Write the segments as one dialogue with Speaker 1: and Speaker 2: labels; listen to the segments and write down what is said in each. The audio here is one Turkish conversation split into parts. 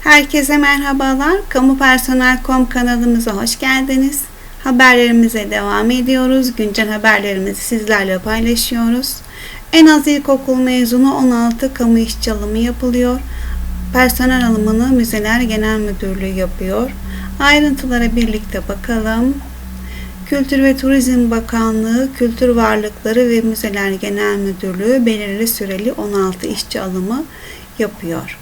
Speaker 1: Herkese merhabalar. Kamu Personel.com kanalımıza hoş geldiniz. Haberlerimize devam ediyoruz. Güncel haberlerimizi sizlerle paylaşıyoruz. En az ilkokul mezunu 16 kamu işçi alımı yapılıyor. Personel alımını Müzeler Genel Müdürlüğü yapıyor. Ayrıntılara birlikte bakalım. Kültür ve Turizm Bakanlığı Kültür Varlıkları ve Müzeler Genel Müdürlüğü belirli süreli 16 işçi alımı yapıyor.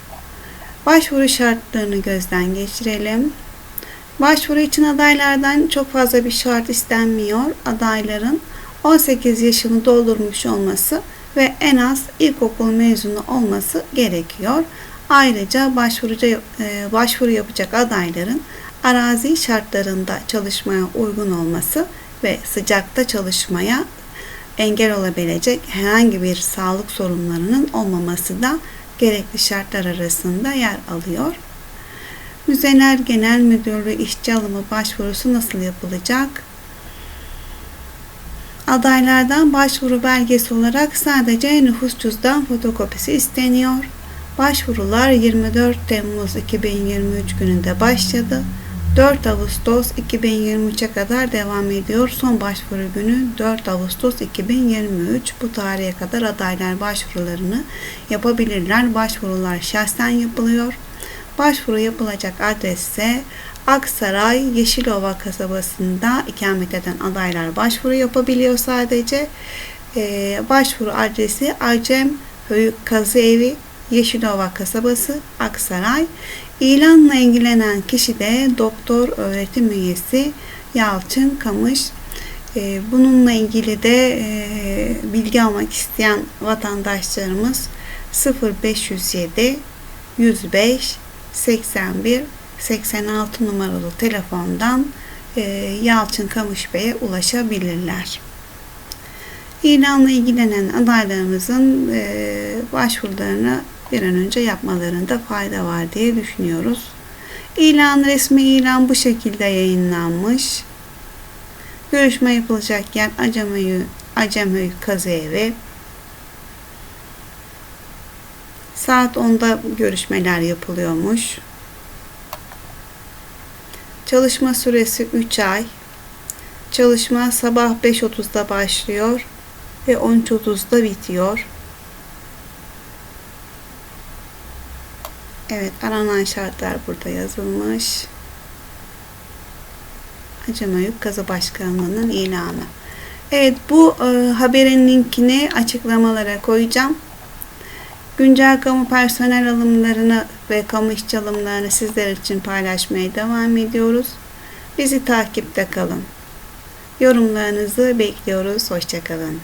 Speaker 1: Başvuru şartlarını gözden geçirelim. Başvuru için adaylardan çok fazla bir şart istenmiyor. Adayların 18 yaşını doldurmuş olması ve en az ilkokul mezunu olması gerekiyor. Ayrıca başvuruca, e, başvuru yapacak adayların arazi şartlarında çalışmaya uygun olması ve sıcakta çalışmaya engel olabilecek herhangi bir sağlık sorunlarının olmaması da gerekli şartlar arasında yer alıyor. Müzeler Genel Müdürlüğü işçi alımı başvurusu nasıl yapılacak? Adaylardan başvuru belgesi olarak sadece nüfus cüzdan fotokopisi isteniyor. Başvurular 24 Temmuz 2023 gününde başladı. 4 Ağustos 2023'e kadar devam ediyor. Son başvuru günü 4 Ağustos 2023. Bu tarihe kadar adaylar başvurularını yapabilirler. Başvurular şahsen yapılıyor. Başvuru yapılacak adres ise Aksaray Yeşilova kasabasında ikamet eden adaylar başvuru yapabiliyor sadece. Ee, başvuru adresi Acem Höyük Kazı Evi Yeşilova kasabası Aksaray. İlanla ilgilenen kişi de doktor öğretim üyesi Yalçın Kamış. Ee, bununla ilgili de e, bilgi almak isteyen vatandaşlarımız 0507 105 81 86 numaralı telefondan e, Yalçın Kamış Bey'e ulaşabilirler. İlanla ilgilenen adaylarımızın e, başvurularını bir an önce yapmalarında fayda var diye düşünüyoruz. İlan, resmi ilan bu şekilde yayınlanmış. Görüşme yapılacak yer Acemöyü, Acemöyü Kazı Evi. Saat 10'da görüşmeler yapılıyormuş. Çalışma süresi 3 ay. Çalışma sabah 5.30'da başlıyor ve 13.30'da bitiyor. Evet, aranan şartlar burada yazılmış. Acımayık Kazı Başkanlığı'nın ilanı. Evet, bu e, haberin linkini açıklamalara koyacağım. Güncel kamu personel alımlarını ve kamu işçi alımlarını sizler için paylaşmaya devam ediyoruz. Bizi takipte kalın. Yorumlarınızı bekliyoruz. Hoşçakalın.